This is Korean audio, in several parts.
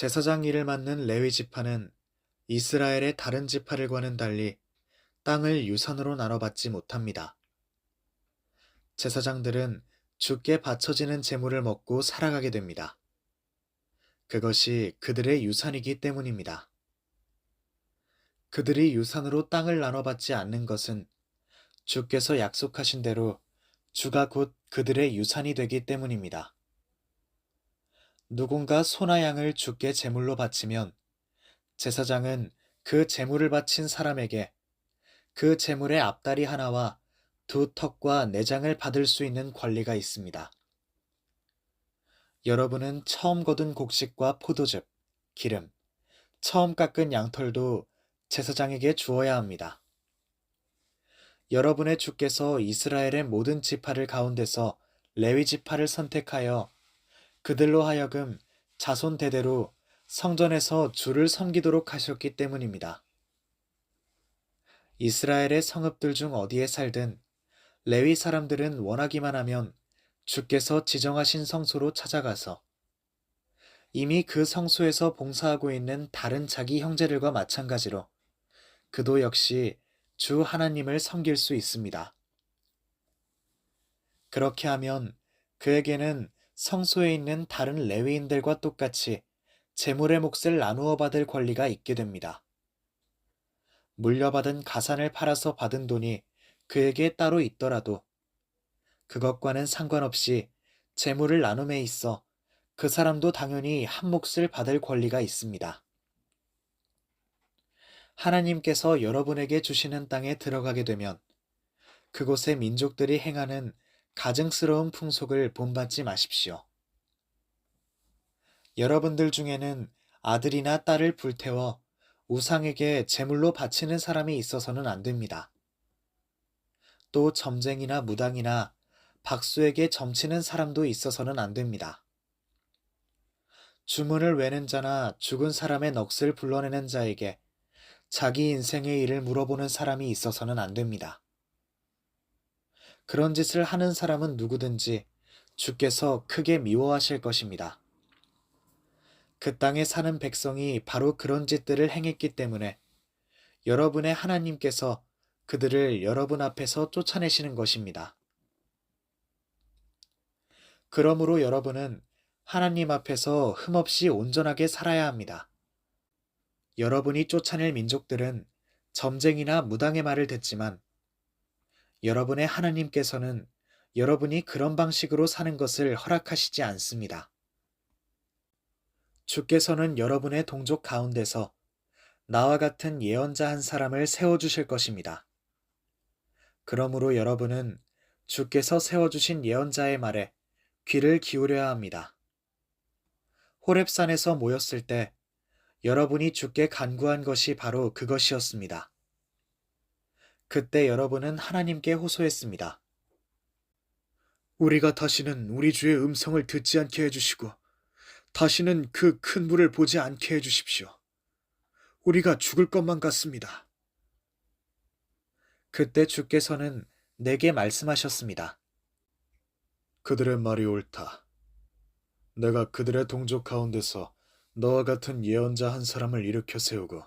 제사장 일을 맡는 레위 지파는 이스라엘의 다른 지파들과는 달리 땅을 유산으로 나눠받지 못합니다. 제사장들은 주께 바쳐지는 제물을 먹고 살아가게 됩니다. 그것이 그들의 유산이기 때문입니다. 그들이 유산으로 땅을 나눠받지 않는 것은 주께서 약속하신 대로 주가 곧 그들의 유산이 되기 때문입니다. 누군가 소나 양을 주께 제물로 바치면 제사장은 그 제물을 바친 사람에게 그 제물의 앞다리 하나와 두 턱과 내장을 받을 수 있는 권리가 있습니다. 여러분은 처음 거둔 곡식과 포도즙, 기름, 처음 깎은 양털도 제사장에게 주어야 합니다. 여러분의 주께서 이스라엘의 모든 지파를 가운데서 레위 지파를 선택하여 그들로 하여금 자손 대대로 성전에서 주를 섬기도록 하셨기 때문입니다. 이스라엘의 성읍들 중 어디에 살든 레위 사람들은 원하기만 하면 주께서 지정하신 성소로 찾아가서 이미 그 성소에서 봉사하고 있는 다른 자기 형제들과 마찬가지로 그도 역시 주 하나님을 섬길 수 있습니다. 그렇게 하면 그에게는 성소에 있는 다른 레위인들과 똑같이 재물의 몫을 나누어 받을 권리가 있게 됩니다. 물려받은 가산을 팔아서 받은 돈이 그에게 따로 있더라도 그것과는 상관없이 재물을 나눔에 있어 그 사람도 당연히 한 몫을 받을 권리가 있습니다. 하나님께서 여러분에게 주시는 땅에 들어가게 되면 그곳의 민족들이 행하는 가증스러운 풍속을 본받지 마십시오. 여러분들 중에는 아들이나 딸을 불태워 우상에게 제물로 바치는 사람이 있어서는 안 됩니다. 또 점쟁이나 무당이나 박수에게 점치는 사람도 있어서는 안 됩니다. 주문을 외는 자나 죽은 사람의 넋을 불러내는 자에게 자기 인생의 일을 물어보는 사람이 있어서는 안 됩니다. 그런 짓을 하는 사람은 누구든지 주께서 크게 미워하실 것입니다. 그 땅에 사는 백성이 바로 그런 짓들을 행했기 때문에 여러분의 하나님께서 그들을 여러분 앞에서 쫓아내시는 것입니다. 그러므로 여러분은 하나님 앞에서 흠없이 온전하게 살아야 합니다. 여러분이 쫓아낼 민족들은 점쟁이나 무당의 말을 듣지만 여러분의 하나님께서는 여러분이 그런 방식으로 사는 것을 허락하시지 않습니다. 주께서는 여러분의 동족 가운데서 나와 같은 예언자 한 사람을 세워주실 것입니다. 그러므로 여러분은 주께서 세워주신 예언자의 말에 귀를 기울여야 합니다. 호랩산에서 모였을 때 여러분이 주께 간구한 것이 바로 그것이었습니다. 그때 여러분은 하나님께 호소했습니다. 우리가 다시는 우리 주의 음성을 듣지 않게 해주시고, 다시는 그 큰 물을 보지 않게 해주십시오. 우리가 죽을 것만 같습니다. 그때 주께서는 내게 말씀하셨습니다. 그들의 말이 옳다. 내가 그들의 동족 가운데서 너와 같은 예언자 한 사람을 일으켜 세우고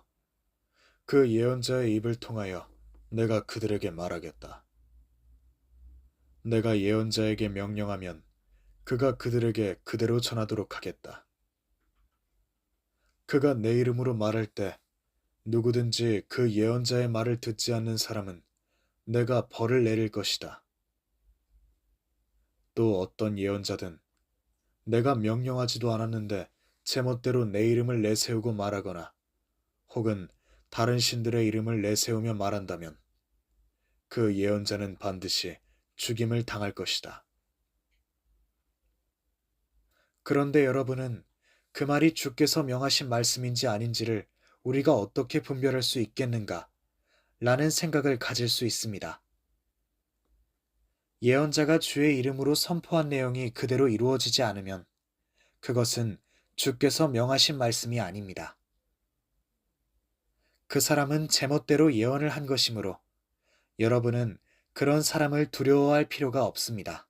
그 예언자의 입을 통하여 내가 그들에게 말하겠다. 내가 예언자에게 명령하면 그가 그들에게 그대로 전하도록 하겠다. 그가 내 이름으로 말할 때 누구든지 그 예언자의 말을 듣지 않는 사람은 내가 벌을 내릴 것이다. 또 어떤 예언자든 내가 명령하지도 않았는데 제멋대로 내 이름을 내세우고 말하거나 혹은 다른 신들의 이름을 내세우며 말한다면 그 예언자는 반드시 죽임을 당할 것이다. 그런데 여러분은 그 말이 주께서 명하신 말씀인지 아닌지를 우리가 어떻게 분별할 수 있겠는가? 라는 생각을 가질 수 있습니다. 예언자가 주의 이름으로 선포한 내용이 그대로 이루어지지 않으면 그것은 주께서 명하신 말씀이 아닙니다. 그 사람은 제멋대로 예언을 한 것이므로 여러분은 그런 사람을 두려워할 필요가 없습니다.